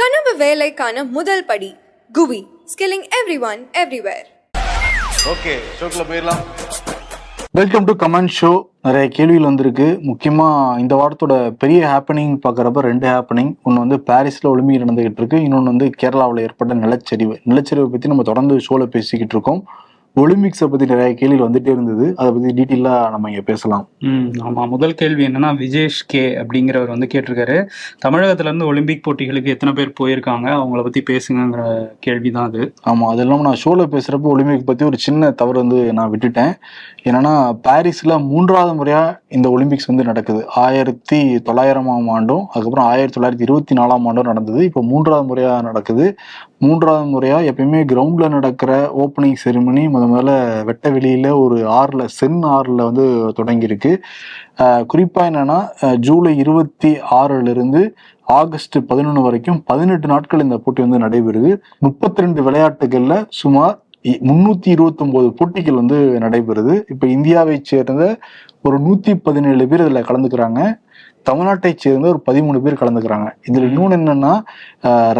கனவு வேலைக்கான முதல் படி GUVI skilling everyone everywhere okay ஷோக்குள்ள போயிடலாம். வெல்கம் டு கமெண்ட் ஷோ நிறைய கேள்விகள் வந்திருக்கு. முக்கியமாக இந்த வாரத்தோட பெரிய ஹேப்பனிங் பார்க்குறப்ப ரெண்டு ஹேப்பனிங் ஒன்று வந்து பாரிஸில் ஒலிம்பிக் நடந்துகிட்டு இருக்கு. இன்னொன்று வந்து கேரளாவில் ஏற்பட்ட நிலச்சரிவு. நிலச்சரிவை பற்றி நம்ம தொடர்ந்து ஷோவில் பேசிக்கிட்டு இருக்கோம். ஒலிம்பிக்ஸை பற்றி நிறைய கேள்விகள் வந்துட்டே இருந்தது. அதை பற்றி டீட்டெயிலாக நம்ம இங்கே பேசலாம். ம் ஆமா. முதல் கேள்வி என்னன்னா விஜேஷ் கே அப்படிங்கிறவர் வந்து கேட்டிருக்காரு. தமிழகத்துல இருந்து ஒலிம்பிக் போட்டிகளுக்கு எத்தனை பேர் போயிருக்காங்க? அவங்கள பத்தி பேசுங்கிற கேள்விதான் அது. ஆமாம் அது இல்லாமல் நான் ஷோவில் பேசுகிறப்ப ஒலிம்பிக் பற்றி ஒரு சின்ன தவறு வந்து நான் விட்டுட்டேன். என்னன்னா பாரிஸில் மூன்றாவது முறையாக இந்த ஒலிம்பிக்ஸ் வந்து நடக்குது. ஆயிரத்தி தொள்ளாயிரமாம் ஆண்டும் அதுக்கப்புறம் ஆயிரத்தி தொள்ளாயிரத்தி இருபத்தி நாலாம் ஆண்டும் நடந்தது. இப்போ மூன்றாவது முறையாக நடக்குது. மூன்றாவது முறையாக எப்பயுமே கிரவுண்டில் நடக்கிற ஓப்பனிங் செரிமனி முத முதல்ல வெட்ட வெளியில் ஒரு ஆறில் சென் ஆறில் வந்து தொடங்கியிருக்கு. குறிப்பாக என்னன்னா ஜூலை இருபத்தி ஆறிலிருந்து ஆகஸ்ட் பதினொன்று வரைக்கும் பதினெட்டு நாட்கள் இந்த போட்டி வந்து நடைபெறுது. முப்பத்தி ரெண்டு விளையாட்டுகளில் சுமார் முன்னூத்தி இருபத்தி ஒன்பது போட்டிகள் வந்து நடைபெறுது. இப்ப இந்தியாவை சேர்ந்த ஒரு நூத்தி பதினேழு பேர் இதுல கலந்துக்கிறாங்க. தமிழ்நாட்டை சேர்ந்த ஒரு பதிமூணு பேர் கலந்துக்கிறாங்க. இதுல இன்னொன்னு என்னன்னா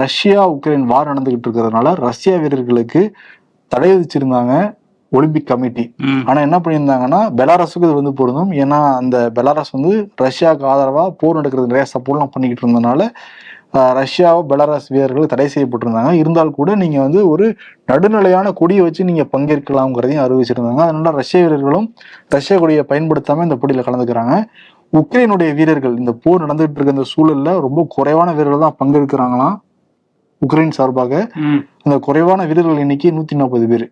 ரஷ்யா உக்ரைன் வார் நடந்துகிட்டு இருக்கிறதுனால ரஷ்யா வீரர்களுக்கு தடை விதிச்சிருந்தாங்க. Olympic committee. ஆனா என்ன பண்ணியிருந்தாங்கன்னா பெலாரஸுக்கு இது வந்து பொருந்தும். ஏன்னா அந்த பெலாரஸ் வந்து ரஷ்யாவுக்கு ஆதரவா போர் நடக்கிறது நிறைய சப்போர்ட்லாம் பண்ணிக்கிட்டு இருந்ததுனால ஆஹ், ரஷ்யாவோ பெலாரஸ் வீரர்கள் தடை செய்யப்பட்டிருந்தாங்க. இருந்தால் கூட நீங்க வந்து ஒரு நடுநிலையான கொடியை வச்சு நீங்க பங்கேற்கலாம்ங்கிறதையும் அறிவிச்சிருந்தாங்க. அதனால ரஷ்ய வீரர்களும் ரஷ்ய கொடியை பயன்படுத்தாம இந்த போட்டியில கலந்துக்கிறாங்க. உக்ரைனுடைய வீரர்கள் இந்த போர் நடந்துகிட்டு இருக்க இந்த சூழல்ல ரொம்ப குறைவான வீரர்கள் தான் பங்கெடுக்கிறாங்களாம். உக்ரைன் சார்பாக. அந்த குறைவான வீரர்கள் எண்ணிக்கை நூத்தி நாற்பது பேர்.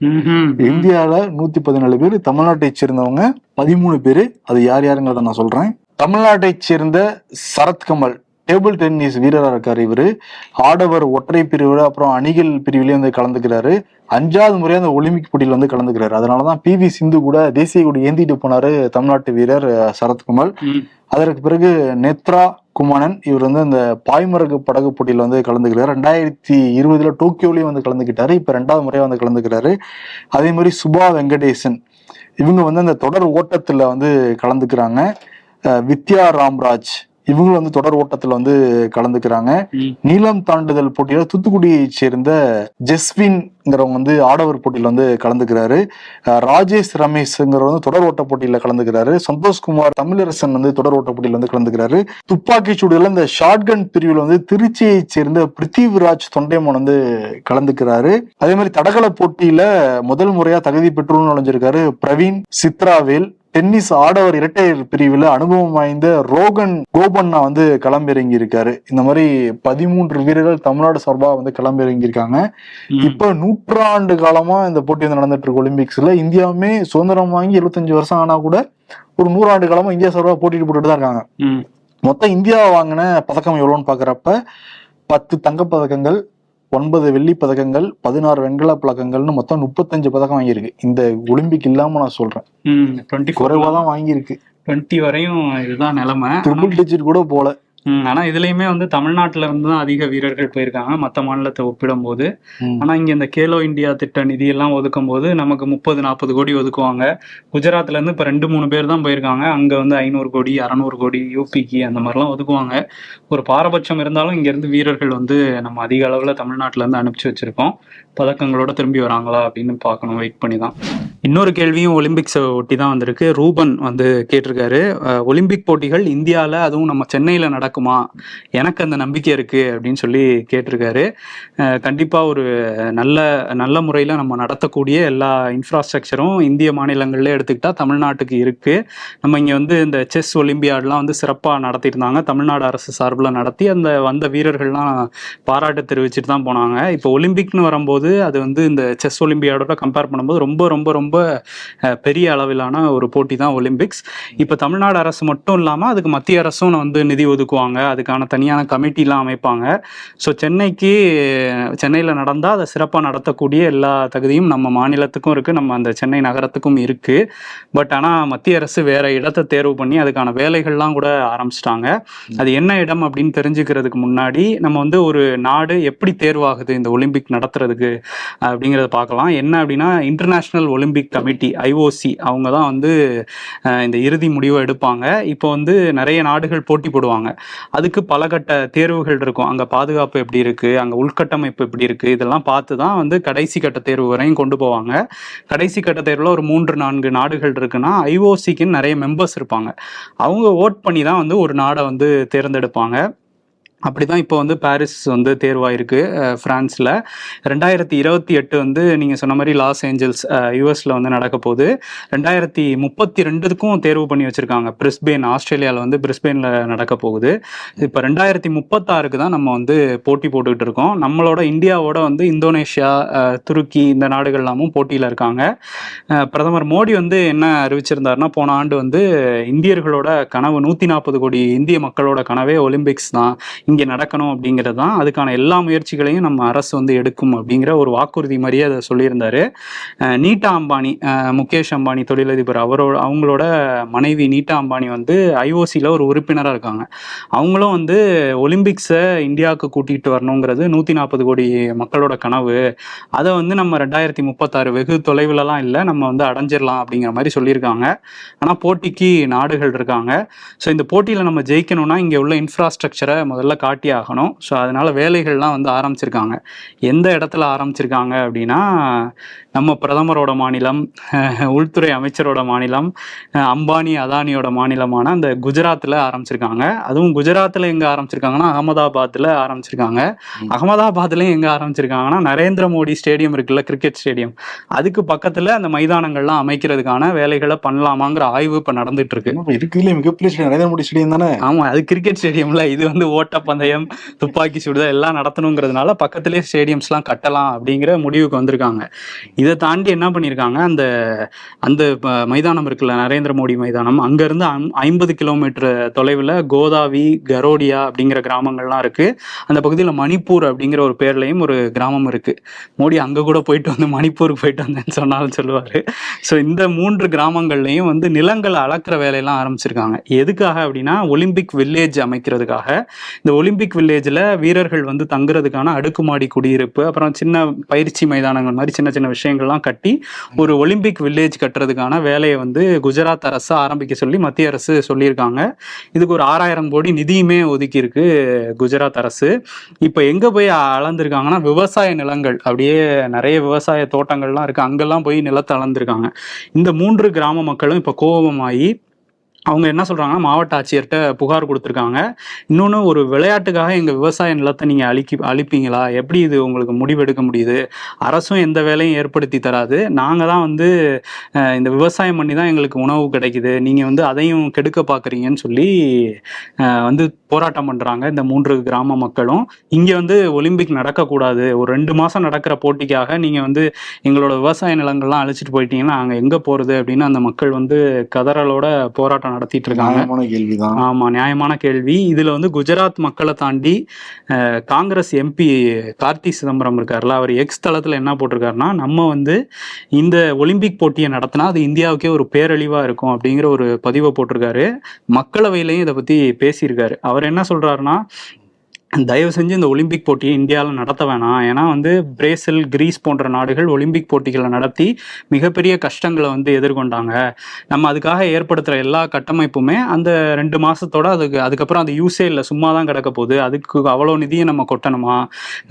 ம்ஹும். இந்தியால நூத்தி பதினாலு பேர் தமிழ்நாட்டை சேர்ந்தவங்க பதிமூணு பேரு. அது யார் யாருங்கிறத நான் சொல்றேன். தமிழ்நாட்டை சேர்ந்த சரத்கமல் டேபிள் டென்னிஸ் வீரரா இருக்காரு இவரு. ஆடவர் ஒற்றை பிரிவுல அப்புறம் அணிகள் பிரிவிலையும் வந்து கலந்துக்கிறாரு. அஞ்சாவது முறையா அந்த ஒலிம்பிக் போட்டியில வந்து கலந்துக்கிறாரு. அதனாலதான் பி வி சிந்து கூட தேசிய கொடி ஏந்திட்டு போனாரு தமிழ்நாட்டு வீரர் சரத்கமல் அதற்கு பிறகு நேத்ரா குமானன் இவர் வந்து அந்த பாய்மரகு படகு போட்டியில் வந்து கலந்துக்கிறார். ரெண்டாயிரத்தி இருபதுல டோக்கியோலயும் வந்து கலந்துக்கிட்டாரு. இப்போ ரெண்டாவது முறையாக வந்து கலந்துக்கிறாரு. அதே மாதிரி சுபா வெங்கடேசன் இவங்க வந்து அந்த தொடர் ஓட்டத்தில் வந்து கலந்துக்கிறாங்க. வித்யா ராம்ராஜ் இவங்க வந்து தொடர் ஓட்டத்துல வந்து கலந்துக்கிறாங்க. நீளம் தாண்டுதல் போட்டியில தூத்துக்குடியை சேர்ந்த ஜெஸ்வின்ங்கிறவங்க வந்து ஆடவர் போட்டியில வந்து கலந்துக்கிறாரு. ராஜேஷ் ரமேஷ்ங்கிறவர் வந்து தொடர் ஓட்ட போட்டியில கலந்துக்கிறாரு. சந்தோஷ்குமார் தமிழரசன் வந்து தொடர் ஓட்ட போட்டியில வந்து கலந்துக்கிறாரு. துப்பாக்கி சூடுல இந்த ஷாட்கன் பிரிவில் வந்து திருச்சியை சேர்ந்த பிருத்திவிராஜ் தொண்டைமான் வந்து கலந்துக்கிறாரு. அதே மாதிரி தடகள போட்டியில முதல் முறையா தகுதி பெற்று நுழைஞ்சிருக்காரு பிரவீன் சித்ராவேல். டென்னிஸ் ஆடவர் இரட்டையர் பிரிவில் அனுபவம் வாய்ந்த ரோகன் கோபண்ணா வந்து களமிறங்கி இருக்காரு இந்த மாதிரி பதிமூன்று வீரர்கள் தமிழ்நாடு சார்பாக வந்து களமிறங்கி இருக்காங்க. இப்ப நூற்றாண்டு காலமா இந்த போட்டி வந்து நடந்துட்டு இருக்கு ஒலிம்பிக்ஸ்ல. இந்தியாவுமே சுதந்திரம் வாங்கி எழுபத்தஞ்சு வருஷம் ஆனா கூட ஒரு நூறாண்டு காலமா இந்தியா சார்பாக போட்டிட்டு போட்டுட்டு தான் இருக்காங்க. மொத்தம் இந்தியா வாங்கின பதக்கம் எவ்வளோன்னு பாக்குறப்ப பத்து தங்கப் பதக்கங்கள் ஒன்பது வெள்ளி பதக்கங்கள் பதினாறு வெண்கல பதக்கங்கள்னு மொத்தம் முப்பத்தஞ்சு பதக்கம் வாங்கியிருக்கு. இந்த ஒலிம்பிக் இல்லாம நான் சொல்றேன். குறைவா தான் வாங்கியிருக்கு. டுவெண்ட்டி வரையும் இதுதான் நிலைமை. ட்ரிபிள் டிஜிட் கூட போல. ஆனா இதுலயுமே வந்து தமிழ்நாட்டுல இருந்து தான் அதிக வீரர்கள் போயிருக்காங்க. மத்த மாநிலத்தை ஒப்பிடும்போது. ம். ஆனா இங்க இந்த கேலோ இந்தியா திட்ட நிதி எல்லாம் ஒதுக்கும் போது நமக்கு முப்பது நாற்பது கோடி ஒதுக்குவாங்க. குஜராத்ல இருந்து இப்ப ரெண்டு மூணு பேர் தான் போயிருக்காங்க. அங்க வந்து ஐநூறு கோடி அறநூறு கோடி யூபிக்கு அந்த மாதிரிலாம் ஒதுக்குவாங்க. ஒரு பாரபட்சம் இருந்தாலும் இங்க இருந்து வீரர்கள் வந்து நம்ம அதிக அளவுல தமிழ்நாட்டுல இருந்து அனுப்பிச்சு வச்சிருக்கோம். பதக்கங்களோட திரும்பி வராங்களா அப்படின்னு பார்க்கணும். வெயிட் பண்ணி தான். இன்னொரு கேள்வியும் ஒலிம்பிக்ஸை ஒட்டி தான் வந்திருக்கு. ரூபன் வந்து கேட்டிருக்காரு. ஒலிம்பிக் போட்டிகள் இந்தியாவில் அதுவும் நம்ம சென்னையில் நடக்குமா? எனக்கு அந்த நம்பிக்கை இருக்கு அப்படின்னு சொல்லி கேட்டிருக்காரு. கண்டிப்பாக கண்டிப்பா ஒரு நல்ல நல்ல முறையில் நம்ம நடத்தக்கூடிய எல்லா இன்ஃப்ராஸ்ட்ரக்சரும் இந்திய மாநிலங்கள்ல எடுத்துக்கிட்டா தமிழ்நாட்டுக்கு இருக்கு. நம்ம இங்கே வந்து இந்த செஸ் ஒலிம்பியாட்லாம் வந்து சிறப்பாக நடத்தியிருந்தாங்க. தமிழ்நாடு அரசு சார்பில் நடத்தி அந்த வந்த வீரர்கள்லாம் பாராட்டு தெரிவிச்சுட்டு தான் போனாங்க. இப்போ ஒலிம்பிக்னு வரும்போது அது வந்து இந்த செஸ் ஒலிம்பியாடோட கம்பேர் பண்ணும்போது ரொம்ப ரொம்ப ரொம்ப பெரிய அளவிலான ஒரு போட்டி தான் ஒலிம்பிக்ஸ். இப்போ தமிழ்நாடு அரசு மட்டும் இல்லாமல் அதுக்கு மத்திய அரசும் வந்து நிதி ஒதுக்குவாங்க. அதுக்கான தனியான கமிட்டிலாம் அமைப்பாங்க. ஸோ சென்னைக்கு சென்னையில் நடந்தால் அதை சிறப்பாக நடத்தக்கூடிய எல்லா தகுதியும் நம்ம மாநிலத்துக்கும் இருக்குது நம்ம அந்த சென்னை நகரத்துக்கும் இருக்குது பட் ஆனால் மத்திய அரசு வேற இடத்தை தேர்வு பண்ணி அதுக்கான வேலைகள்லாம் கூட ஆரம்பிச்சிட்டாங்க. அது என்ன இடம் அப்படின்னு தெரிஞ்சுக்கிறதுக்கு முன்னாடி நம்ம வந்து ஒரு நாடு எப்படி தேர்வாகுது? இந்த ஒலிம்பிக் நடத்துறதுக்கு அப்படிங்கிறத பார்க்கலாம். என்ன அப்படின்னா இன்டர்நேஷ்னல் ஒலிம்பிக் கமிட்டி ஐஓசி அவங்க தான் வந்து இந்த இறுதி முடிவை எடுப்பாங்க. இப்போ வந்து நிறைய நாடுகள் போட்டி போடுவாங்க. அதுக்கு பல கட்ட தேர்வுகள் இருக்கும். அங்கே பாதுகாப்பு எப்படி இருக்கு? அங்கே உள்கட்டமைப்பு எப்படி இருக்கு? இதெல்லாம் பார்த்து தான் வந்து கடைசி கட்ட தேர்வு வரையும் கொண்டு போவாங்க. கடைசி கட்ட தேர்வில் ஒரு மூன்று நான்கு நாடுகள் இருக்குன்னா ஐஓசிக்குன்னு நிறைய மெம்பர்ஸ் இருப்பாங்க. அவங்க ஓட் பண்ணி தான் வந்து ஒரு நாடை வந்து தேர்ந்தெடுப்பாங்க. அப்படிதான் இப்போ வந்து பாரிஸ் வந்து தேர்வாயிருக்கு ஃப்ரான்ஸில். ரெண்டாயிரத்தி இருபத்தி எட்டு வந்து நீங்கள் சொன்ன மாதிரி லாஸ் ஏஞ்சல்ஸ் யூஎஸில் வந்து நடக்க போகுது. ரெண்டாயிரத்தி முப்பத்தி ரெண்டுக்கும் தேர்வு பண்ணி வச்சிருக்காங்க. பிரிஸ்பெயின் ஆஸ்திரேலியாவில் வந்து பிரிஸ்பெயினில் நடக்க போகுது. இப்போ ரெண்டாயிரத்தி முப்பத்தாறுக்கு தான் நம்ம வந்து போட்டி போட்டுக்கிட்டு இருக்கோம். நம்மளோட இந்தியாவோட வந்து இந்தோனேஷியா துருக்கி இந்த நாடுகள் எல்லாமும் போட்டியில் இருக்காங்க. பிரதமர் மோடி வந்து என்ன அறிவிச்சிருந்தாருன்னா போன ஆண்டு வந்து இந்தியர்களோட கனவு நூற்றி நாற்பது கோடி இந்திய மக்களோட கனவே ஒலிம்பிக்ஸ் தான். இங்கே நடக்கணும் அப்படிங்கிறது தான் அதுக்கான எல்லா முயற்சிகளையும் நம்ம அரசு வந்து எடுக்கும் அப்படிங்கிற ஒரு வாக்குறுதி மாதிரியே அதை சொல்லியிருந்தாரு. நீட்டா அம்பானி முகேஷ் அம்பானி தொழிலதிபர் அவரோட அவங்களோட மனைவி நீட்டா அம்பானி வந்து ஐஓசியில் ஒரு உறுப்பினராக இருக்காங்க. அவங்களும் வந்து ஒலிம்பிக்ஸை இந்தியாவுக்கு கூட்டிகிட்டு வரணுங்கிறது நூற்றி நாற்பது கோடி மக்களோட கனவு. அதை வந்து நம்ம ரெண்டாயிரத்தி முப்பத்தாறு வெகு தொலைவிலலாம் இல்லை நம்ம வந்து அடைஞ்சிடலாம் அப்படிங்கிற மாதிரி சொல்லியிருக்காங்க. ஆனால் போட்டிக்கு நாடுகள் இருக்காங்க. ஸோ இந்த போட்டியில் நம்ம ஜெயிக்கணும்னா இங்கே உள்ள இன்ஃப்ராஸ்ட்ரக்சரை முதல்ல காட்டி ஆகணும் ஸோ அதனால வேலைகள்லாம் வந்து ஆரம்பிச்சிருக்காங்க. எந்த இடத்துல ஆரம்பிச்சிருக்காங்க அப்படின்னா நம்ம பிரதமரோட மாநிலம் உள்துறை அமைச்சரோட மாநிலம் அம்பானி அதானியோட மாநிலமான அந்த குஜராத்தில் ஆரம்பிச்சிருக்காங்க. அதுவும் குஜராத்தில் எங்கே ஆரம்பிச்சிருக்காங்கன்னா அகமதாபாத்தில் ஆரம்பிச்சிருக்காங்க. அகமதாபாத்லேயும் எங்கே ஆரம்பிச்சிருக்காங்கன்னா நரேந்திர மோடி ஸ்டேடியம் இருக்குல்ல கிரிக்கெட் ஸ்டேடியம் அதுக்கு பக்கத்தில் அந்த மைதானங்கள்லாம் அமைக்கிறதுக்கான வேலைகளை பண்ணலாமாங்கிற ஆய்வு இப்போ நடந்துட்டு இருக்கு இருக்குதுல மிகப்பெரிய நரேந்திர மோடி ஸ்டேடியம் தானே? ஆமா அது கிரிக்கெட் ஸ்டேடியம்ல இது வந்து ஓட்டப்பந்தயம் துப்பாக்கி சுடுதல் எல்லாம் நடத்தணுங்கிறதுனால பக்கத்திலே ஸ்டேடியம்ஸ்லாம் கட்டலாம் அப்படிங்கிற முடிவுக்கு வந்திருக்காங்க. இதை தாண்டி என்ன பண்ணியிருக்காங்க? அந்த அந்த ப- மைதானம் இருக்குல்ல நரேந்திர மோடி மைதானம் அங்கேருந்து ஐம்பது கிலோமீட்டர் தொலைவில் கோதாவி கரோடியா அப்படிங்கிற கிராமங்கள்லாம் இருக்குது அந்த பகுதியில் மணிப்பூர் அப்படிங்கிற ஒரு பேர்லையும் ஒரு கிராமம் இருக்குது மோடி அங்கே கூட போயிட்டு வந்து மணிப்பூருக்கு போயிட்டு வந்தேன்னு சொன்னாலும் சொல்லுவார். ஸோ இந்த மூன்று கிராமங்கள்லையும் வந்து நிலங்களை அளக்கிற வேலையெல்லாம் ஆரம்பிச்சிருக்காங்க. எதுக்காக அப்படின்னா ஒலிம்பிக் வில்லேஜ் அமைக்கிறதுக்காக. இந்த ஒலிம்பிக் வில்லேஜில் வீரர்கள் வந்து தங்குறதுக்கான அடுக்குமாடி குடியிருப்பு அப்புறம் சின்ன பயிற்சி மைதானங்கள் மாதிரி சின்ன சின்ன விஷயம் விஷயங்கள்லாம் கட்டி ஒரு ஒலிம்பிக் வில்லேஜ் கட்டுறதுக்கான வேலையை வந்து குஜராத் அரசு ஆரம்பிக்க சொல்லி மத்திய அரசு சொல்லியிருக்காங்க. இதுக்கு ஒரு ஆறாயிரம் கோடி நிதியுமே ஒதுக்கியிருக்கு குஜராத் அரசு. இப்போ எங்கே போய் அளந்திருக்காங்கன்னா விவசாய நிலங்கள். அப்படியே நிறைய விவசாய தோட்டங்கள்லாம் இருக்குது அங்கெல்லாம் போய் நிலத்தை அளந்திருக்காங்க. இந்த மூன்று கிராம மக்களும் இப்போ கோபமாகி அவங்க என்ன சொல்கிறாங்கன்னா மாவட்ட ஆட்சியர்கிட்ட புகார் கொடுத்துருக்காங்க. இன்னொன்று ஒரு விளையாட்டுக்காக எங்கள் விவசாய நிலத்தை நீங்கள் அழிக்கி அழிப்பீங்களா? எப்படி இது உங்களுக்கு முடிவெடுக்க முடியுது? அரசும் எந்த வேலையும் ஏற்படுத்தி தராது. நாங்கள் தான் வந்து இந்த விவசாயம் பண்ணி தான் எங்களுக்கு உணவு கிடைக்குது. நீங்கள் வந்து அதையும் கெடுக்க பார்க்குறீங்கன்னு சொல்லி வந்து போராட்டம் பண்ணுறாங்க இந்த மூன்று கிராம மக்களும். இங்கே வந்து ஒலிம்பிக் நடக்கக்கூடாது. ஒரு ரெண்டு மாதம் நடக்கிற போட்டிக்காக நீங்கள் வந்து எங்களோட விவசாய நிலங்கள்லாம் அழிச்சிட்டு போயிட்டீங்கன்னா நாங்கள் எங்கே போகிறது அப்படின்னு அந்த மக்கள் வந்து கதறலோட போராட்டம் நடத்திட்டு இருக்காங்க நியாயமான கேள்விதான். ஆமா நியாயமான கேள்வி. இதுல வந்து குஜராத் மக்களை தாண்டி காங்கிரஸ் எம்பி கார்த்தி சிதம்பரம் இருக்கார்ல அவர் எக்ஸ் தளத்துல என்ன போட்டிருக்காருன்னா நம்ம வந்து இந்த ஒலிம்பிக் போட்டியை நடத்தினா அது இந்தியாவுக்கே ஒரு பேரழிவா இருக்கும் அப்படிங்கிற ஒரு பதிவை போட்டிருக்காரு. மக்களவையிலையும் இதை பத்தி பேசியிருக்காரு. அவர் என்ன சொல்றாருன்னா தயவு செஞ்சு இந்த ஒலிம்பிக் போட்டியை இந்தியாவில் நடத்த வேணாம். ஏன்னா வந்து பிரேசில் கிரீஸ் போன்ற நாடுகள் ஒலிம்பிக் போட்டிகளை நடத்தி மிகப்பெரிய கஷ்டங்களை வந்து எதிர்கொண்டாங்க. நம்ம அதுக்காக ஏற்படுத்துகிற எல்லா கட்டமைப்புமே அந்த ரெண்டு மாதத்தோட அதுக்கு அதுக்கப்புறம் அது யூஸே இல்லை. சும்மா தான் கிடக்க போகுது. அதுக்கு அவ்வளோ நிதியை நம்ம கொட்டணுமா?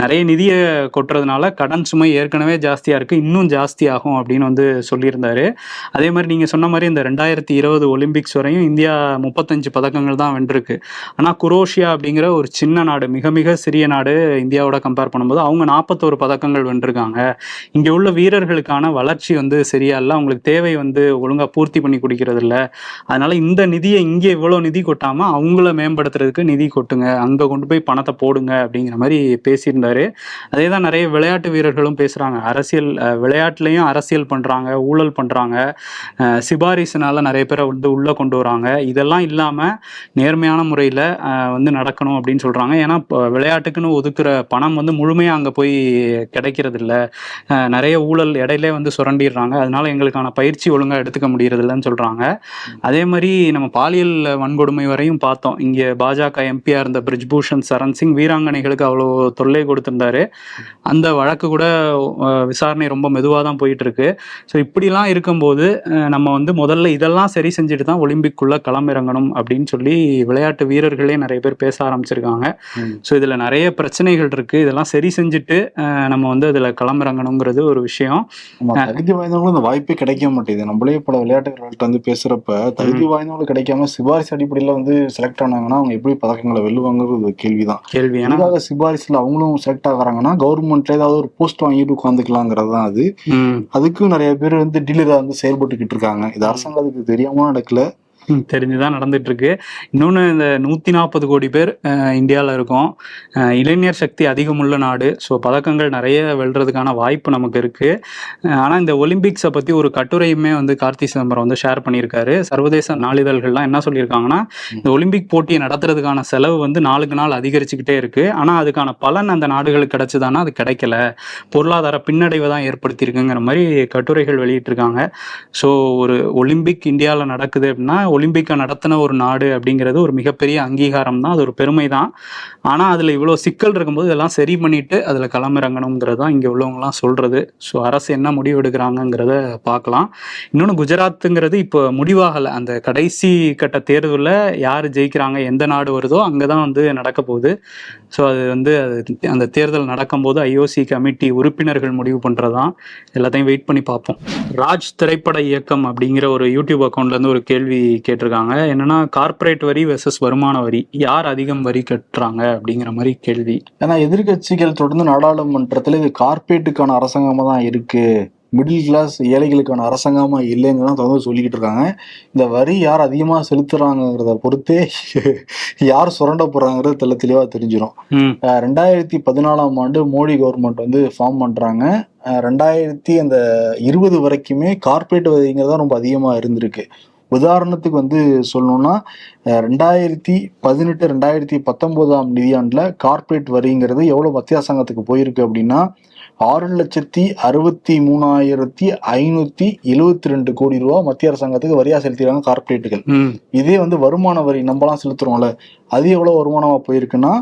நிறைய நிதியை கொட்டுறதுனால கடன் சுமை ஏற்கனவே ஜாஸ்தியாக இருக்குது இன்னும் ஜாஸ்தி ஆகும் அப்படின்னு வந்து சொல்லியிருந்தாரு. அதே மாதிரி நீங்கள் சொன்ன மாதிரி இந்த ரெண்டாயிரத்தி இருபது ஒலிம்பிக்ஸ் வரையும் இந்தியா முப்பத்தஞ்சு பதக்கங்கள் தான் வென்றிருக்கு. ஆனால் குரோஷியா அப்படிங்கிற ஒரு சின்ன நாடு மிக மிக சிறிய நாடு இந்தியாவோட கம்பேர் பண்ணும்போது அவங்க நாற்பத்தோரு பதக்கங்கள் வென்றிருக்காங்க. இங்கே உள்ள வீரர்களுக்கான வளர்ச்சி வந்து சரியா இல்லை. அவங்களுக்கு தேவை வந்து ஒழுங்காக பூர்த்தி பண்ணி குடிக்கிறது இல்லை. அதனால இந்த நிதியை இங்கே இவ்வளோ நிதி கொட்டாமல் அவங்கள மேம்படுத்துறதுக்கு நிதி கொட்டுங்க. அங்கே கொண்டு போய் பணத்தை போடுங்க அப்படிங்கிற மாதிரி பேசியிருந்தாரு. அதே தான் நிறைய விளையாட்டு வீரர்களும் பேசுகிறாங்க அரசியல் விளையாட்டுலையும் விளையாட்டுலேயும் அரசியல் பண்ணுறாங்க ஊழல் பண்ணுறாங்க சிபாரிசுனால நிறைய பேரை வந்து உள்ளே கொண்டு வராங்க. இதெல்லாம் இல்லாமல் நேர்மையான முறையில் வந்து நடக்கணும் அப்படின்னு சொல்கிறாங்க ஏன்னா இப்போ விளையாட்டுக்குன்னு ஒதுக்குற பணம் வந்து முழுமையா அங்க போய் கிடைக்கிறது இல்ல நிறைய ஊழல் இடையிலே வந்து சுரண்டிடுறாங்க. அதனால எங்களுக்கான பயிற்சி ஒழுங்கா எடுத்துக்க முடியறது இல்லைன்னு சொல்றாங்க அதே மாதிரி நம்ம பாலியல் வன்கொடுமை வரையும் பார்த்தோம். இங்க பாஜக எம்பியா இருந்த பிரிஜ்பூஷன் சரண் சிங் வீராங்கனைகளுக்கு அவ்வளோ தொல்லை கொடுத்திருந்தாரு. அந்த வழக்கு கூட விசாரணை ரொம்ப மெதுவாக தான் போயிட்டு இருக்கு ஸோ இப்படிலாம் இருக்கும்போது நம்ம வந்து முதல்ல இதெல்லாம் சரி செஞ்சுட்டு தான் ஒலிம்பிக்குள்ள களமிறங்கணும் அப்படின்னு சொல்லி விளையாட்டு வீரர்களே நிறைய பேர் பேச ஆரம்பிச்சிருக்காங்க. ஸோ இதுல நிறைய பிரச்சனைகள் இருக்கு. இதெல்லாம் சரி செஞ்சுட்டு நம்ம வந்து அதுல களமிறங்கணுங்கிறது ஒரு விஷயம். தகுதி வாய்ந்தவங்களும் இந்த வாய்ப்பே கிடைக்க மாட்டேங்குது. நம்மளே பல விளையாட்டுகள்கிட்ட வந்து பேசுறப்ப தகுதி வாய்ந்தவங்களுக்கு கிடைக்காம சிபாரிசு அடிப்படையில வந்து செலக்ட் ஆனாங்கன்னா அவங்க எப்படி பதக்கங்களை வெல்லுவாங்கிறது கேள்விதான். கேள்வி. ஏன்னா இதுக்காக சிபாரிசுல அவங்களும் செலக்ட் ஆகுறாங்கன்னா கவர்மெண்ட்ல ஏதாவது ஒரு போஸ்ட் வாங்கிட்டு உட்காந்துக்கலாங்கிறது தான் அது. அதுக்கும் நிறைய பேர் வந்து டீலரா வந்து செயல்பட்டுக்கிட்டு இருக்காங்க. இது அரசாங்கத்துக்கு தெரியாம நடக்கல. தெரிஞ்சுதான் நடந்துட்டு இருக்கு இன்னொன்று இந்த நூற்றி நாற்பது கோடி பேர் இந்தியாவில் இருக்கோம். இளைஞர் சக்தி அதிகமுள்ள நாடு. ஸோ பதக்கங்கள் நிறைய வெல்றதுக்கான வாய்ப்பு நமக்கு இருக்கு. ஆனால் இந்த ஒலிம்பிக்ஸை பற்றி ஒரு கட்டுரையுமே வந்து கார்த்தி சிதம்பரம் வந்து ஷேர் பண்ணியிருக்காரு. சர்வதேச நாளிதழ்கள்லாம் என்ன சொல்லியிருக்காங்கன்னா இந்த ஒலிம்பிக் போட்டியை நடத்துறதுக்கான செலவு வந்து நாளுக்கு நாள் அதிகரிச்சுக்கிட்டே இருக்கு. ஆனால் அதுக்கான பலன் அந்த நாடுகளுக்கு கிடைச்சதானா? அது கிடைக்கல. பொருளாதார பின்னடைவை தான் ஏற்படுத்தியிருக்குங்கிற மாதிரி கட்டுரைகள் வெளியிட்டிருக்காங்க. ஸோ ஒரு ஒலிம்பிக் இந்தியாவில் நடக்குது அப்படின்னா ஒலிம்பிக்கை நடத்தின ஒரு நாடு அப்படிங்கிறது ஒரு மிகப்பெரிய அங்கீகாரம் தான். அது ஒரு பெருமை தான் ஆனால் அதில் இவ்வளோ சிக்கல் இருக்கும்போது இதெல்லாம் சரி பண்ணிட்டு அதில் களமிறங்கணுங்கிறது தான் இங்கே உள்ளவங்கலாம் சொல்கிறது ஸோ அரசு என்ன முடிவு எடுக்கிறாங்கங்கிறத பார்க்கலாம். இன்னொன்று குஜராத்துங்கிறது இப்போ முடிவாகலை. அந்த கடைசி கட்ட தேர்தலில் யார் ஜெயிக்கிறாங்க எந்த நாடு வருதோ அங்கே தான் வந்து நடக்க போகுது. ஸோ அது வந்து அது அந்த தேர்தல் நடக்கும்போது ஐஓசி கமிட்டி உறுப்பினர்கள் முடிவு பண்ணுறதான் எல்லாத்தையும் வெயிட் பண்ணி பார்ப்போம். ராஜ் திரைப்பட இயக்கம் அப்படிங்கிற ஒரு யூடியூப் அக்கௌண்ட்லேருந்து ஒரு கேள்வி கேட்டிருக்காங்க. என்னன்னா கார்ப்பரேட் வரி வெர்சஸ் வருமான வரி யார் அதிகம் வரி கட்டுறாங்க அப்படிங்கிற மாதிரி கேள்வி. ஏன்னா எதிர்க்கட்சிகள் தொடர்ந்து நாடாளுமன்றத்துல இது கார்பரேட்டுக்கான அரசாங்கமா தான் இருக்கு. மிடில் கிளாஸ் ஏழைகளுக்கான அரசாங்கமா இல்லைங்கிறத தொடர்ந்து சொல்லிக்கிட்டு இருக்காங்க. இந்த வரி யார் அதிகமா செலுத்துறாங்கிறத பொறுத்தே யார் சுரண்ட போறாங்கிறது தெள்ள தெளிவா தெரிஞ்சிடும் ரெண்டாயிரத்தி பதினாலாம் ஆண்டு மோடி கவர்மெண்ட் வந்து ஃபார்ம் பண்றாங்க. ரெண்டாயிரத்தி அந்த இருபது வரைக்குமே கார்ப்பரேட் வரிங்கிறது ரொம்ப அதிகமா இருந்திருக்கு. உதாரணத்துக்கு வந்து சொல்லணும்னா ரெண்டாயிரத்தி பதினெட்டு ரெண்டாயிரத்தி பத்தொன்பதாம் நிதியாண்டுல கார்ப்பரேட் வரிங்கிறது எவ்வளவு மத்திய அரசாங்கத்துக்கு போயிருக்கு அப்படின்னா ஆறு லட்சத்தி அறுபத்தி மூணாயிரத்தி ஐநூத்தி எழுவத்தி ரெண்டு கோடி ரூபா மத்திய அரசாங்கத்துக்கு வரியா செலுத்திடுறாங்க கார்ப்பரேட்டுகள் இதே வந்து வருமான வரி நம்மலாம் செலுத்துறோம்ல அது எவ்வளவு வருமானமா போயிருக்குன்னா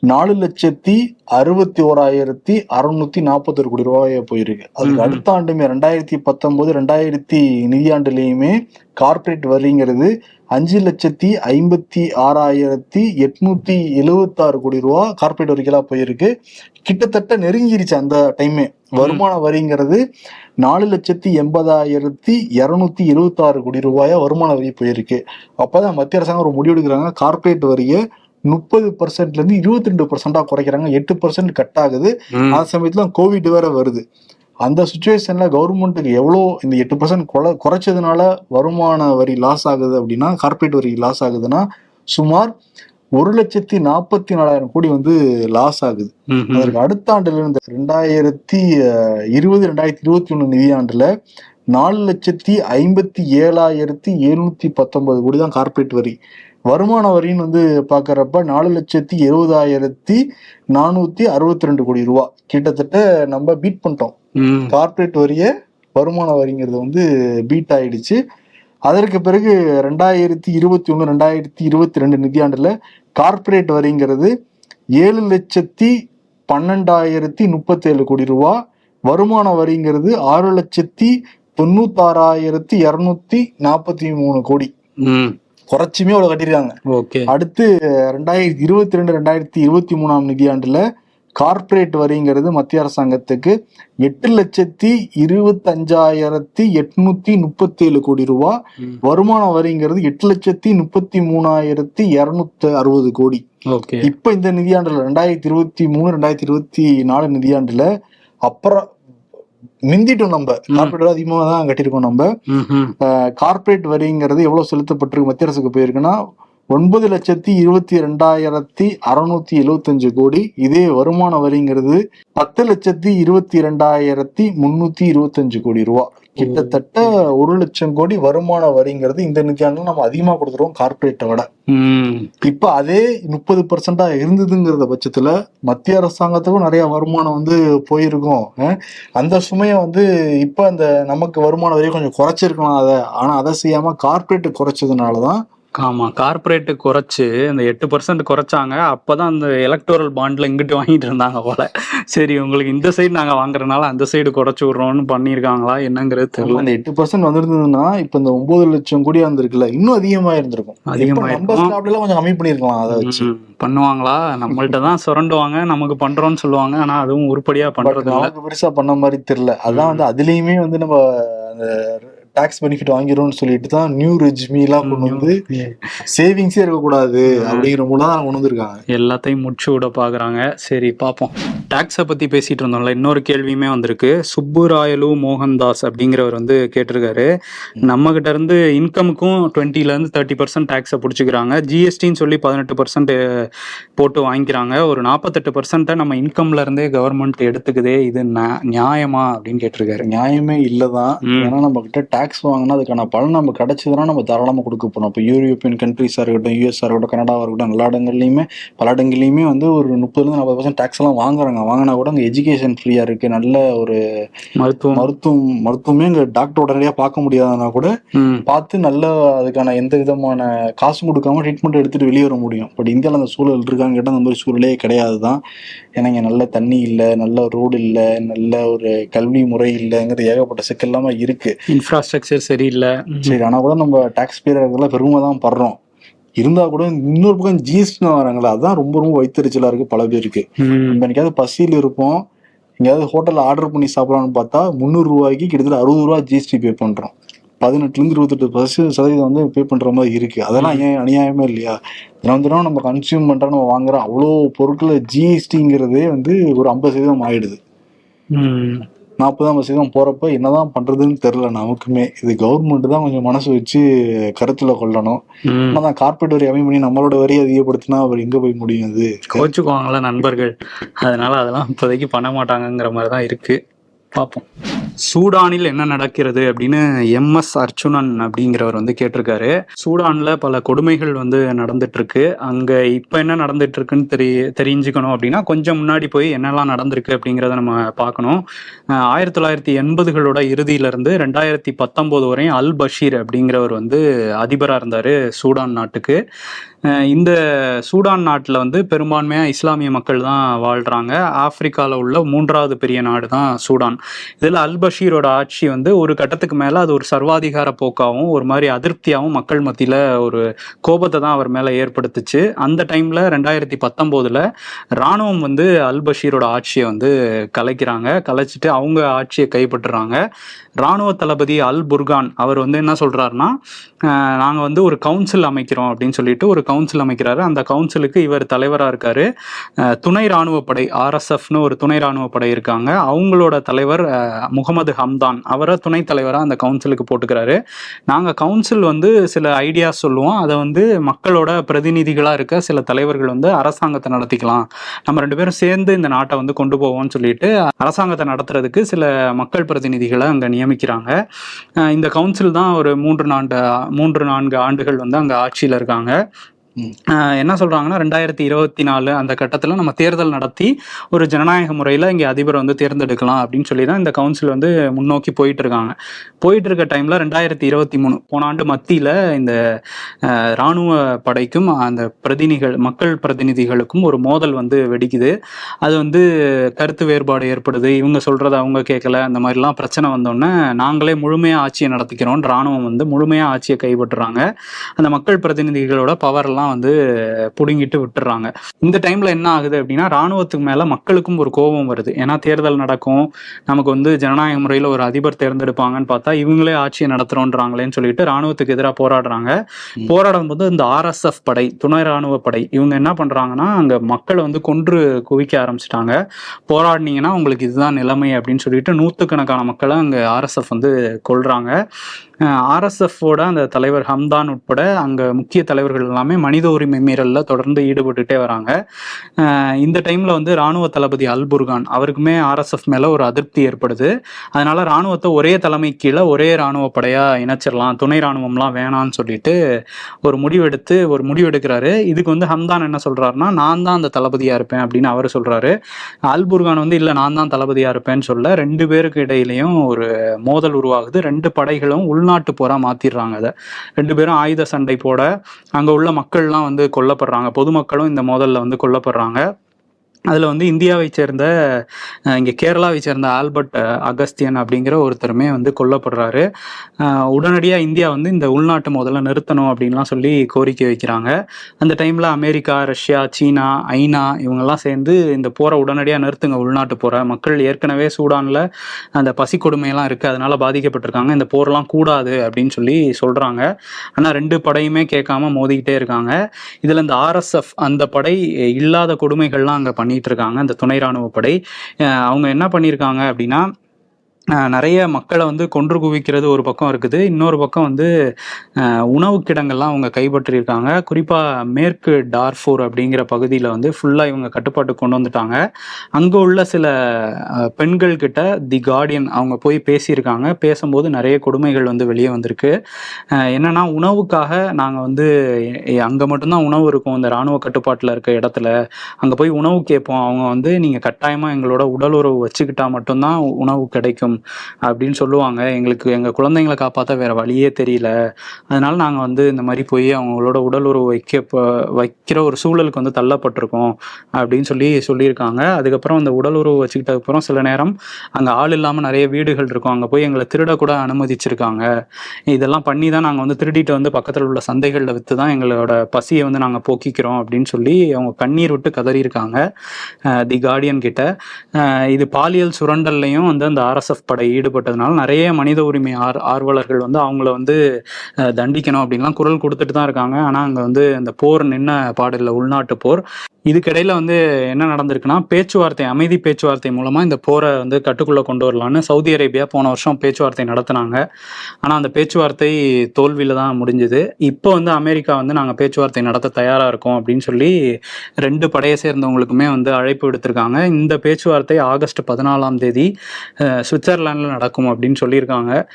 நாலு லட்சத்தி அறுபத்தி ஓராயிரத்தி அறுநூத்தி நாற்பத்தொரு கோடி ரூபாயா போயிருக்கு. அதுக்கு. அடுத்த ஆண்டுமே ரெண்டாயிரத்தி பத்தொன்பது ரெண்டாயிரத்தி நிதியாண்டுலயுமே கார்ப்பரேட் வரிங்கிறது அஞ்சு லட்சத்தி ஐம்பத்தி ஆறாயிரத்தி எட்நூத்தி எழுவத்தாறு கோடி ரூபா கார்ப்பரேட் வரிகளா போயிருக்கு. கிட்டத்தட்ட நெருங்கிருச்சு அந்த டைமே வருமான வரிங்கிறது நாலு லட்சத்தி எண்பதாயிரத்தி இருநூத்தி எழுவத்தாறு கோடி ரூபாயா வருமான வரி போயிருக்கு. அப்பதான் மத்திய அரசாங்கம் ஒரு முடிவு எடுக்கிறாங்க கார்ப்பரேட் வரியை முப்பது பர்சன்ட்ல இருந்து இருபத்தி ரெண்டு பர்சன்டா குறைக்கிறாங்க. எட்டு பர்சன்ட் கட் ஆகுது. அந்த சமயத்துல கோவிட் வேற வருது. அந்த சுச்சுவேஷன்ல கவர்மெண்ட்டுக்கு எவ்வளோ இந்த எட்டு பர்சன்ட் குறைச்சதுனால வருமான வரி லாஸ் ஆகுது அப்படின்னா கார்ப்பரேட் வரி லாஸ் ஆகுதுன்னா சுமார் ஒரு லட்சத்தி நாற்பத்தி நாலாயிரம் கோடி வந்து லாஸ் ஆகுது. அதற்கு அடுத்த ஆண்டுல இருந்து ரெண்டாயிரத்தி இருபது ரெண்டாயிரத்தி இருபத்தி ஒண்ணு நிதியாண்டுல நாலு லட்சத்தி ஐம்பத்தி ஏழாயிரத்தி எழுநூத்தி பத்தொன்பது கோடி தான் கார்ப்பரேட் வரி. வருமான வரின்னு வந்து பாக்குறப்ப நாலு லட்சத்தி எழுபதாயிரத்தி நானூத்தி அறுபத்தி ரெண்டு கோடி ரூபா. கிட்டத்தட்ட நம்ம பீட் பண்ணிட்டோம். ம். கார்ப்பரேட் வரிய வருமான வரிங்கிறது வந்து பீட் ஆயிடுச்சு. அதற்கு பிறகு ரெண்டாயிரத்தி இருபத்தி ஒன்று ரெண்டாயிரத்தி இருபத்தி ரெண்டு நிதியாண்டுல கார்ப்பரேட் வரிங்கிறது ஏழு லட்சத்தி பன்னெண்டாயிரத்தி முப்பத்தேழு கோடி ரூபா. வருமான வரிங்கிறது ஆறு லட்சத்தி தொண்ணூத்தாறாயிரத்தி இரநூத்தி நாற்பத்தி மூணு கோடி. குறைச்சுமே அவ்வளவு கட்டியிருக்காங்க. ஓகே. அடுத்து ரெண்டாயிரத்தி இருபத்தி ரெண்டு ரெண்டாயிரத்தி இருபத்தி மூணாம் நிதியாண்டுல கார்ப்பரேட் வரிங்கிறது மத்திய அரசாங்கத்துக்கு எட்டு லட்சத்தி இருபத்தஞ்சாயிரத்தி எட்நூத்தி முப்பத்தி ஏழு கோடி ரூபா. வருமான வரிங்கிறது எட்டு லட்சத்தி முப்பத்தி மூணாயிரத்தி இருநூத்தி அறுபது கோடி. இப்ப இந்த நிதியாண்டுல ரெண்டாயிரத்தி இருபத்தி மூணு ரெண்டாயிரத்தி இருபத்தி நாலு நிதியாண்டுல அப்புறம் மிந்திட்டோம் நம்ம. கார்ப்பரேட் அதிகமாக தான் கட்டியிருக்கோம் நம்ம. கார்ப்பரேட் வரிங்கிறது எவ்வளவு செலுத்தப்பட்டிருக்கு மத்திய அரசுக்கு போயிருக்குன்னா ஒன்பது லட்சத்தி இருபத்தி ரெண்டாயிரத்தி அறுநூத்தி எழுவத்தஞ்சு கோடி. இதே வருமான வரிங்கிறது பத்து லட்சத்தி இருபத்தி ரெண்டாயிரத்தி முன்னூத்தி இருபத்தஞ்சு கோடி ரூபா. கிட்டத்தட்ட ஒரு லட்சம் கோடி வருமான வரிங்கிறது இந்த நிதியாண்டில் நம்ம அதிகமா கொடுத்துருவோம் கார்பரேட்டை விட. இப்ப அதே முப்பது பர்சன்டா இருந்ததுங்கிறத பட்சத்துல மத்திய அரசாங்கத்துக்கும் நிறைய வருமானம் வந்து போயிருக்கும். அந்த சுமையை வந்து இப்ப அந்த நமக்கு வருமான வரையும் கொஞ்சம் குறைச்சிருக்கலாம் அதை. ஆனா அதை செய்யாம கார்பரேட் குறைச்சதுனாலதான் ஆமா கார்பரேட் குறைச்சு அந்த எட்டு பர்சன்ட் குறைச்சாங்க. அப்பதான் அந்த எலக்டோரல் பாண்ட்ல இங்கிட்டு வாங்கிட்டு இருந்தாங்க போல. சரி உங்களுக்கு இந்த சைடு நாங்க வாங்குறதுனால அந்த சைடு குறைச்சு விடுறோம்னு பண்ணியிருக்காங்களா என்னங்கிறது தெரியல. அந்த எட்டு பர்சன்ட் வந்திருந்ததுன்னா இப்ப இந்த ஒன்பது லட்சம் கோடி வந்திருக்குல்ல இன்னும் அதிகமா இருந்திருக்கும் எல்லாம் கொஞ்சம் கம்மி பண்ணிருக்கலாம் அதை வச்சு. பண்ணுவாங்களா? நம்மள்ட்ட தான் சுரண்டுவாங்க நமக்கு பண்றோம்னு சொல்லுவாங்க ஆனா அதுவும் உருப்படியா பட் பண்றது பெருசா பண்ண மாதிரி தெரியல. அதான் வந்து அதுலயுமே வந்து நம்ம அந்த டாக்ஸ் பெனிஃபிட் வாங்கிடும்னு சொல்லிட்டு தான் நியூ ரெஜ்மி எல்லாம் கொண்டு வந்து சேவிங்ஸே இருக்கக்கூடாது அப்படிங்கிற மூலம் தான் கொண்டு வந்திருக்காங்க எல்லாத்தையும் முடிச்சு விட பாக்குறாங்க. சரி பாப்போம். டாக்ஸை பத்தி பேசிட்டு இருந்தோம்ல இன்னொரு கேள்வியுமே வந்திருக்கு. சுப்புராயலு மோகன்தாஸ் அப்படிங்கிறவர் வந்து கேட்டிருக்காரு. நம்ம கிட்ட இருந்து இன்கமுக்கும் டுவெண்ட்டில இருந்து தேர்ட்டி பர்சன்ட் டாக்ஸை பிடிச்சிக்கிறாங்க. ஜிஎஸ்டின்னு சொல்லி பதினெட்டு பர்சன்ட் போட்டு வாங்கிக்கிறாங்க. ஒரு நாற்பத்தெட்டு பர்சன்ட்டை நம்ம இன்கம்ல இருந்தே கவர்மெண்ட் எடுத்துக்குதே இது நியாயமா அப்படின்னு கேட்டிருக்காரு. நியாயமே இல்லதான். ம். ஏன்னா நம்ம கிட்ட டாக்ஸ் வாங்கினா அதுக்கான பலன் நம்ம கிடைச்சதுன்னா நம்ம தாராளமா கொடுக்க போறோம். இப்போ யூரோப்பியன் கண்ட்ரிஸா இருக்கட்டும் யூஎஸ்ஆ இருக்கட்டும் கனடாவா இருக்கட்டும் எல்லா இடங்கள்லயுமே பல இடங்கள்லயுமே வந்து ஒரு முப்பதுல இருந்து நாற்பது பர்சன்ட் டாக்ஸ் எல்லாம் வாங்குறாங்க. வாங்கினா கூட அங்க எஜுகேஷன் ஃப்ரீயா இருக்கு. நல்ல ஒரு மருத்துவம். மருத்துவம் மருத்துவமே இங்க டாக்டர் உடனடியா பார்க்க முடியாதுன்னா கூட பார்த்து நல்ல அதுக்கான எந்த விதமான காசும் கொடுக்காம ட்ரீட்மெண்ட் எடுத்துட்டு வெளியே வர முடியும். பட் இந்தியாவில் அந்த சூழல் இருக்கான்னு கேட்டால் அந்த மாதிரி சூழலே கிடையாது தான் ஏன்னா இங்கே நல்ல தண்ணி இல்லை நல்ல ரோடு இல்லை நல்ல ஒரு கல்வி முறை இல்லைங்கிறது ஏகப்பட்ட சிக்கல் இல்லாம இருக்கு. இன்ஃப்ராஸ்ட்ரக்சர் சரியில்லை. ம், சரி ஆனால் கூட நம்ம டாக்ஸ் பேரர்கள்லாம் பெருமை தான் படுறோம். இருந்தா கூட இன்னொரு பக்கம் ஜிஎஸ்டி வராங்களா அதான் ரொம்ப ரொம்ப வைத்தறிச்சலா இருக்கு பல பேருக்கு. நம்ம என்னைக்காவது பசியில் இருப்போம் எங்கேயாவது ஹோட்டல்ல ஆர்டர் பண்ணி சாப்பிடலாம்னு பார்த்தா முந்நூறு ரூபாய்க்கு கிட்டத்தட்ட அறுபது ரூபா ஜிஎஸ்டி பே பண்றோம். பதினெட்டுல இருந்து இருபத்தெட்டு பர்சன்ட் சதவீதம் வந்து பே பண்ற மாதிரி இருக்கு. அதெல்லாம் ஏன் அநியாயமே இல்லையா? தினம் தினம் நம்ம கன்சியூம் பண்றோம் நம்ம வாங்குற அவ்வளோ பொருட்கள் ஜிஎஸ்டிங்கிறதே வந்து ஒரு ஐம்பது சதவீதம் ஆயிடுது. ம். நாற்பது ஐம்பது சதவீதம் போறப்ப என்னதான் பண்றதுன்னு தெரியல நமக்குமே. இது கவர்மெண்ட் தான் கொஞ்சம் மனசு வச்சு கருத்துல கொள்ளணும். ஆனால் கார்பரேட் வரி கம்மி பண்ணி நம்மளோட வரி அதிகப்படுத்தினா அவர் எங்க போய் முடியும் அது கோச்சுக்குவாங்களா நண்பர்கள்? அதனால அதெல்லாம் இப்போதைக்கு பண்ண மாட்டாங்கங்கிற மாதிரி தான் இருக்கு. பார்ப்போம். சூடானில் என்ன நடக்கிறது அப்படின்னு எம்எஸ் அர்ச்சுனன் அப்படிங்கிறவர் வந்து கேட்டிருக்காரு. சூடான்ல பல கொடுமைகள் வந்து நடந்துட்டு இருக்கு அங்க இப்ப என்ன நடந்துட்டு இருக்குன்னு தெரிய தெரிஞ்சுக்கணும் அப்படின்னா கொஞ்சம் முன்னாடி போய் என்னெல்லாம் நடந்திருக்கு அப்படிங்கிறத நம்ம பார்க்கணும். ஆயிரத்தி தொள்ளாயிரத்தி எண்பதுகளோட இறுதியில இருந்து ரெண்டாயிரத்தி பத்தொன்பது வரையும் அல் பஷீர் அப்படிங்கிறவர் வந்து அதிபரா இருந்தாரு சூடான் நாட்டுக்கு. இந்த சூடான் நாட்டில் வந்து பெரும்பான்மையாக இஸ்லாமிய மக்கள் தான் வாழ்கிறாங்க ஆப்பிரிக்காவில் உள்ள மூன்றாவது பெரிய நாடு தான் சூடான். இதில் அல் பஷீரோட ஆட்சி வந்து ஒரு கட்டத்துக்கு மேலே அது ஒரு சர்வாதிகார போக்காகவும் ஒரு மாதிரி அதிருப்தியாகவும் மக்கள் மத்தியில் ஒரு கோபத்தை தான் அவர் மேலே ஏற்படுத்துச்சு. அந்த டைமில் ரெண்டாயிரத்தி பத்தொம்போதில் இராணுவம் வந்து அல் பஷீரோட ஆட்சியை வந்து கலைக்கிறாங்க. கலைச்சிட்டு அவங்க ஆட்சியை கைப்பற்றுறாங்க. இராணுவ தளபதி அல் புர்கான் அவர் வந்து என்ன சொல்றாருன்னா நாங்கள் நாங்க வந்து ஒரு கவுன்சில் அமைக்கிறோம் அப்படின்னு சொல்லிட்டு ஒரு கவுன்சில் அமைக்கிறாரு. அந்த கவுன்சிலுக்கு இவர் தலைவரா இருக்காரு. துணை ராணுவ படை ஆர்எஸ்எஃப்னு ஒரு துணை ராணுவ படை இருக்காங்க. அவங்களோட தலைவர் முக முகமது ஹம்தான். அவரை துணைத் தலைவராக அந்த கவுன்சிலுக்கு போட்டுக்கிறாரு. நாங்கள் கவுன்சில் வந்து சில ஐடியாஸ் சொல்லுவோம். அதை வந்து மக்களோட பிரதிநிதிகளாக இருக்க சில தலைவர்கள் வந்து அரசாங்கத்தை நடத்திக்கலாம். நம்ம ரெண்டு பேரும் சேர்ந்து இந்த நாட்டை வந்து கொண்டு போவோம்னு சொல்லிட்டு அரசாங்கத்தை நடத்துறதுக்கு சில மக்கள் பிரதிநிதிகளை அங்கே நியமிக்கிறாங்க. இந்த கவுன்சில் தான் ஒரு மூன்று நான்கு மூன்று நான்கு ஆண்டுகள் வந்து அங்கே ஆட்சியில் இருக்காங்க. என்ன சொல்றாங்கன்னா ரெண்டாயிரத்தி இருபத்தி நாலு அந்த கட்டத்தில் நம்ம தேர்தல் நடத்தி ஒரு ஜனநாயக முறையில் இங்கே அதிபரை வந்து தேர்ந்தெடுக்கலாம் அப்படின்னு சொல்லி தான் இந்த கவுன்சில் வந்து முன்னோக்கி போயிட்டு இருக்காங்க போயிட்டு இருக்க டைம்ல ரெண்டாயிரத்தி இருபத்தி மூணு போன ஆண்டு மத்தியில் இந்த இராணுவ ராணுவ படைக்கும் அந்த பிரதிநிதிகள் மக்கள் பிரதிநிதிகளுக்கும் ஒரு மோதல் வந்து வெடிக்குது. அது வந்து கருத்து வேறுபாடு ஏற்படுது. இவங்க சொல்றத அவங்க கேட்கல. அந்த மாதிரிலாம் பிரச்சனை வந்தோடனே நாங்களே முழுமையாக ஆட்சியை நடத்திக்கிறோம் ராணுவம் வந்து முழுமையாக ஆட்சியை கைப்பற்றுறாங்க அந்த மக்கள் பிரதிநிதிகளோட பவர்லாம் எல்லாம் வந்து புடுங்கிட்டு விட்டுறாங்க. இந்த டைம்ல என்ன ஆகுது அப்படின்னா ராணுவத்துக்கு மேல மக்களுக்கும் ஒரு கோபம் வருது. ஏன்னா தேர்தல் நடக்கும். நமக்கு வந்து ஜனநாயக முறையில ஒரு அதிபர் தேர்ந்தெடுப்பாங்கன்னு பார்த்தா இவங்களே ஆட்சியை நடத்துறோன்றாங்களேன்னு சொல்லிட்டு ராணுவத்துக்கு எதிராக போராடுறாங்க. போராடும் போது இந்த ஆர்எஸ்எஃப் படை துணை ராணுவ படை இவங்க என்ன பண்றாங்கன்னா அங்க மக்களை வந்து கொன்று குவிக்க ஆரம்பிச்சிட்டாங்க. போராடினீங்கன்னா உங்களுக்கு இதுதான் நிலைமை அப்படின்னு சொல்லிட்டு நூற்றுக்கணக்கான மக்களை அங்க ஆர்எஸ்எஃப் வந்து கொல்றாங்க. ஆர்எஸ்எஃபோட அந்த தலைவர் ஹம்தான் உட்பட அங்கே முக்கிய தலைவர்கள் எல்லாமே மனித உரிமை மீறலில் தொடர்ந்து ஈடுபட்டுட்டே வராங்க. இந்த டைமில் வந்து ராணுவ தளபதி அல்புர்கான் அவருக்குமே ஆர்எஸ்எஃப் மேலே ஒரு அதிருப்தி ஏற்படுது. அதனால ராணுவத்தை ஒரே தலைமை கீழே ஒரே ராணுவ படையாக இணைச்சிடலாம் துணை ராணுவம்லாம் வேணாம்னு சொல்லிட்டு ஒரு முடிவெடுத்து ஒரு முடிவெடுக்கிறாரு இதுக்கு வந்து ஹம்தான் என்ன சொல்கிறாருன்னா நான் தான் அந்த தளபதியாக இருப்பேன் அப்படின்னு அவர் சொல்கிறாரு அல்புர்கான் வந்து இல்லை நான் தான் தளபதியாக இருப்பேன்னு சொல்ல ரெண்டு பேருக்கு இடையிலையும் ஒரு மோதல் உருவாகுது ரெண்டு படைகளும் உள்நாட்டு போரா மாத்திடுறாங்க அதை. ரெண்டு பேரும் ஆயுத சண்டை போட அங்கே உள்ள மக்கள்லாம் வந்து கொல்லப்படுறாங்க. பொதுமக்களும் இந்த மோதலில் வந்து கொல்லப்படுறாங்க. அதில் வந்து இந்தியாவை சேர்ந்த இங்கே கேரளாவை சேர்ந்த ஆல்பர்ட் அகஸ்தியன் அப்படிங்கிற ஒருத்தருமே வந்து கொல்லப்படுறாரு. உடனடியாக இந்தியா வந்து இந்த உள்நாட்டு முதல்ல நிறுத்தணும் அப்படின்லாம் சொல்லி கோரிக்கை வைக்கிறாங்க. அந்த டைமில் அமெரிக்கா ரஷ்யா சீனா ஐநா இவங்கெல்லாம் சேர்ந்து இந்த போரை உடனடியாக நிறுத்துங்க உள்நாட்டு போரை. மக்கள் ஏற்கனவே சூடானில் அந்த பசி கொடுமையெல்லாம் இருக்குது அதனால் பாதிக்கப்பட்டிருக்காங்க. இந்த போரெலாம் கூடாது அப்படின்னு சொல்லி சொல்கிறாங்க ஆனால் ரெண்டு படையுமே கேட்காம மோதிக்கிட்டே இருக்காங்க. இதில் இந்த ஆர்எஸ்எஃப் அந்த படை இல்லாத கொடுமைகள்லாம் அங்கே பண்ணி பண்ணிட்டு இருக்காங்க. அந்த துணை ராணுவ படை அவங்க என்ன பண்ணியிருக்காங்க அப்படின்னா நிறைய மக்களை வந்து கொன்று குவிக்கிறது ஒரு பக்கம் இருக்குது. இன்னொரு பக்கம் வந்து உணவு கிடங்கள்லாம் அவங்க கைப்பற்றியிருக்காங்க. குறிப்பாக மேற்கு டார்ஃபூர் அப்படிங்கிற பகுதியில் வந்து ஃபுல்லாக இவங்க கட்டுப்பாட்டுக்கு கொண்டு வந்துட்டாங்க. அங்கே உள்ள சில பெண்கள் கிட்ட தி கார்டியன் அவங்க போய் பேசியிருக்காங்க. பேசும்போது நிறைய கொடுமைகள் வந்து வெளியே வந்திருக்கு. அஹ் என்னன்னா உணவுக்காக நாங்கள் வந்து அங்கே மட்டும்தான் உணவு இருக்கும். இந்த இராணுவ கட்டுப்பாட்டில் இருக்க இடத்துல அங்கே போய் உணவு கேட்போம். அவங்க வந்து நீங்கள் கட்டாயமாக எங்களோட உடல் உறவு வச்சுக்கிட்டா மட்டும்தான் உணவு கிடைக்கும். அப்படின்னு சொல்லுவாங்க. எங்களுக்கு எங்கள் குழந்தைங்களை காப்பாற்ற வேற வழியே தெரியல. அதனால நாங்கள் வந்து இந்த மாதிரி போய் அவங்களோட உடல் உறவு வைக்க வைக்கிற ஒரு சூழலுக்கு வந்து தள்ளப்பட்டிருக்கோம் அப்படின்னு சொல்லி சொல்லியிருக்காங்க. அதுக்கப்புறம் அந்த உடல் உறவு வச்சுக்கிட்டதுக்கப்புறம் சில நேரம் அங்கே ஆள் இல்லாமல் நிறைய வீடுகள் இருக்கும். அங்கே போய் எங்களை திருடக்கூட அனுமதிச்சிருக்காங்க. இதெல்லாம் பண்ணி தான் நாங்கள் வந்து திருடிட்டு வந்து பக்கத்தில் உள்ள சந்தைகளில் விற்று தான் எங்களோட பசியை வந்து நாங்கள் போக்கிக்கிறோம் அப்படின்னு சொல்லி அவங்க கண்ணீர் விட்டு கதறியிருக்காங்க. தி கார்டியன் கிட்ட. இது பாலியல் சுரண்டல்லையும் வந்து அந்த ஆர்எஸ்எஃப் படை ஈடுபட்டதுனால நிறைய மனித உரிமை ஆர் ஆர்வலர்கள் வந்து அவங்கள வந்து தண்டிக்கணும் அப்படின்லாம் குரல் கொடுத்துட்டு தான் இருக்காங்க. ஆனால் அங்கே வந்து அந்த போர் நின்ன பாடல உள்நாட்டு போர். இதுக்கிடையில வந்து என்ன நடந்திருக்குன்னா பேச்சுவார்த்தை அமைதி பேச்சுவார்த்தை மூலமா இந்த போரை வந்து கட்டுக்குள்ள கொண்டு வரலான்னு சவுதி அரேபியா போன வருஷம் பேச்சுவார்த்தை நடத்தினாங்க. ஆனா அந்த பேச்சுவார்த்தை தோல்வியில தான் முடிஞ்சுது. இப்போ வந்து அமெரிக்கா வந்து நாங்க பேச்சுவார்த்தை நடத்த தயாரா இருக்கோம் அப்படின்னு சொல்லி ரெண்டு படையை சேர்ந்தவங்களுக்குமே வந்து அழைப்பு விடுத்திருக்காங்க. இந்த பேச்சுவார்த்தை ஆகஸ்ட் பதினாலாம் தேதி சுவிட்சர் சுவிட்சர்லாந்துல நடக்கும் அப்படின்னு சொல்லியிருக்காங்க.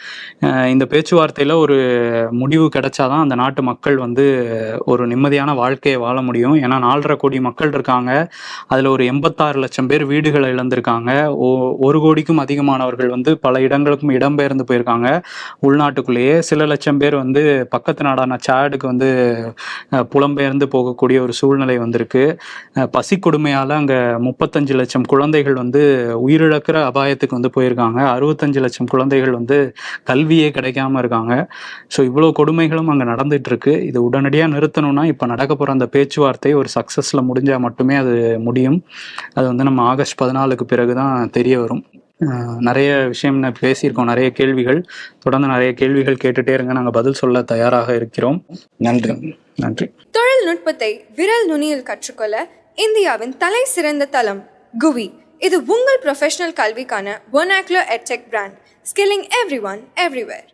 இந்த பேச்சுவார்த்தையில் ஒரு முடிவு கிடைச்சாதான் அந்த நாட்டு மக்கள் வந்து ஒரு நிம்மதியான வாழ்க்கையை வாழ முடியும். ஏன்னா நாலரை கோடி மக்கள் இருக்காங்க. அதில் ஒரு எண்பத்தாறு லட்சம் பேர் வீடுகளை இழந்திருக்காங்க. ஓ- ஒரு கோடிக்கும் அதிகமானவர்கள் வந்து பல இடங்களுக்கும் இடம்பெயர்ந்து போயிருக்காங்க. உள்நாட்டுக்குள்ளேயே சில லட்சம் பேர் வந்து பக்கத்து நாடான சாடுக்கு வந்து புலம்பெயர்ந்து போகக்கூடிய ஒரு சூழ்நிலை வந்திருக்கு. பசி கொடுமையால் அங்கே முப்பத்தஞ்சு லட்சம் குழந்தைகள் வந்து உயிரிழக்கிற அபாயத்துக்கு வந்து போயிருக்காங்க. அறுபத்தஞ்சு லட்சம் குழந்தைகள் வந்து கல்வியே கிடைக்காம இருக்காங்க. ஸோ இவ்வளோ கொடுமைகளும் அங்கே நடந்துட்டு இருக்கு இது உடனடியாக நிறுத்தணும்னா இப்போ நடக்க போகிற அந்த பேச்சுவார்த்தை ஒரு சக்ஸஸில் முடிஞ்சால் மட்டுமே அது முடியும். அது வந்து நம்ம ஆகஸ்ட் பதினாலுக்கு பிறகு தான் தெரிய வரும். நிறைய விஷயம் பேசியிருக்கோம். நிறைய கேள்விகள். தொடர்ந்து நிறைய கேள்விகள் கேட்டுட்டே இருங்க. நாங்கள் பதில் சொல்ல தயாராக இருக்கிறோம். நன்றி. நன்றி. தொழில்நுட்பத்தை விரல் நுனியில் கற்றுக்கொள்ள இந்தியாவின் தலை சிறந்த தளம் குவி. இது உங்கள் ப்ரொஃபஷனல் கல்விக்கான ஒனாக்லோ edtech brand skilling everyone everywhere